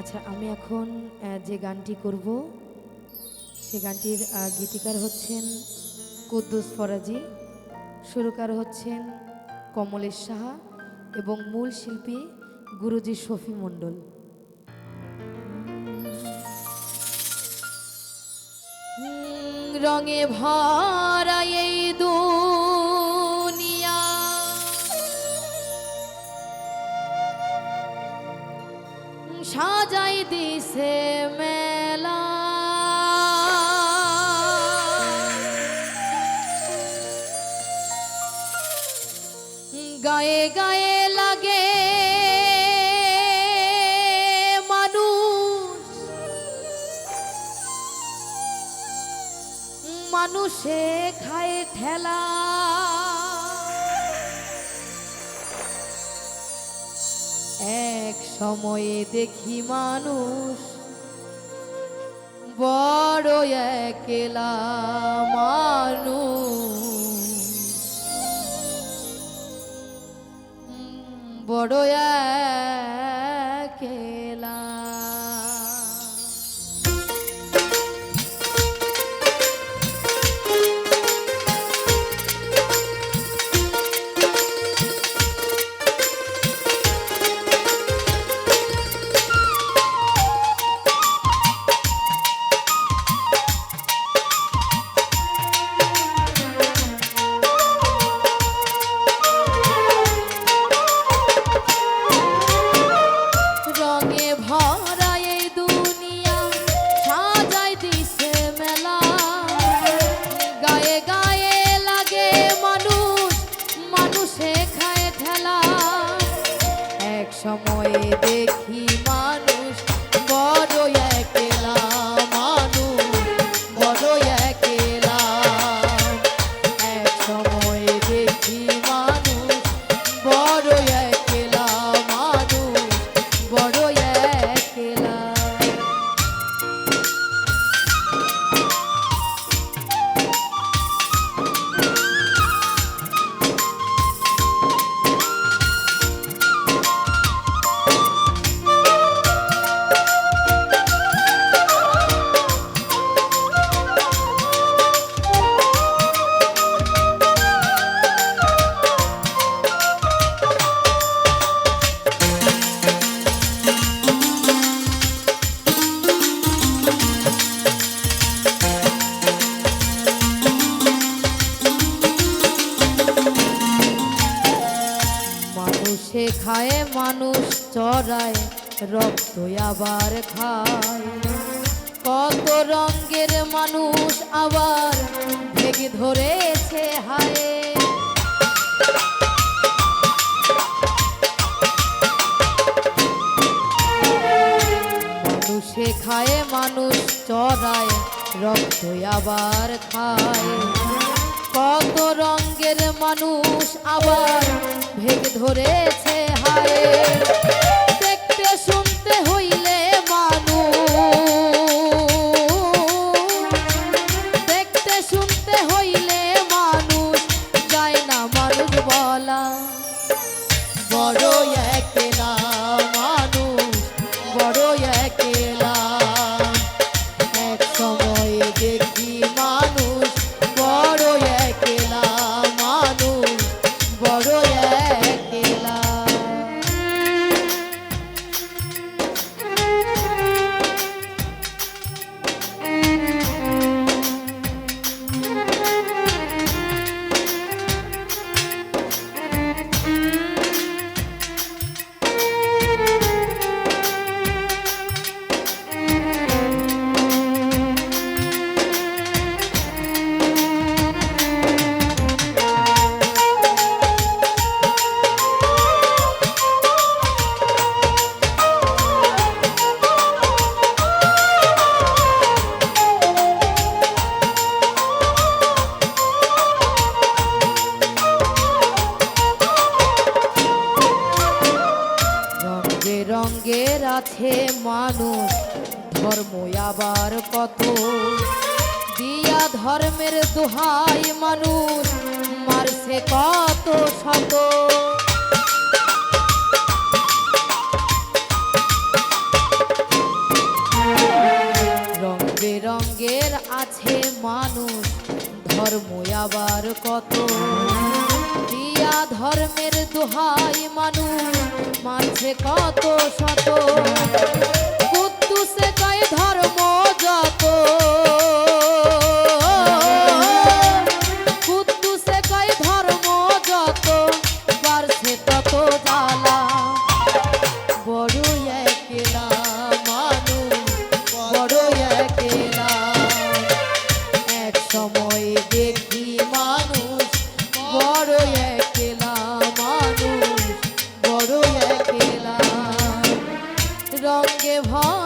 আচ্ছা আমি এখন যে গানটি করব, সে গানটির গীতিকার হচ্ছেন কুদ্দুস ফরাজি, সুরকার হচ্ছেন কমলেশ সাহা এবং মূল শিল্পী গুরুজি শফি মণ্ডল। রঙে ভরা এই দিছে মেলা। গায়ে গায়ে লাগে মানুষ। খায় ঠেলা। সময়ে দেখি মানুষ বড় একলা মানুষ। বড় একলা সময়ে দেখি মানুষ মানুষে খায়, মানুষ চড়ায়, রক্ত আবার খায়। কত রঙের মানুষ আবার ভেগে ধরেছে হায়। মানুষে খায়, মানুষ চড়ায়, রক্ত আবার খায়। কত রঙের মানুষ আবার ভেগ ধরেছে হায় দেখতে শুনতে হইলে মানুষ, দেখতে শুনতে হইলে মানুষ, যায় না মানুষ বলা। বড় মানুষ রঙ্গের আছে মানুষ, ধর্ম আবার কত? দিয়া ধর্মের দোহাই মানুষ, মারছে কত শত? রং আছে মানুষ ধর্ম আবার কত? দিয়া ধর্মের দোহাই মানুষ, মাঝে কত শত? ধর্ম যত? ধর্ম যত? বড় একলা রঙ্গে ভয়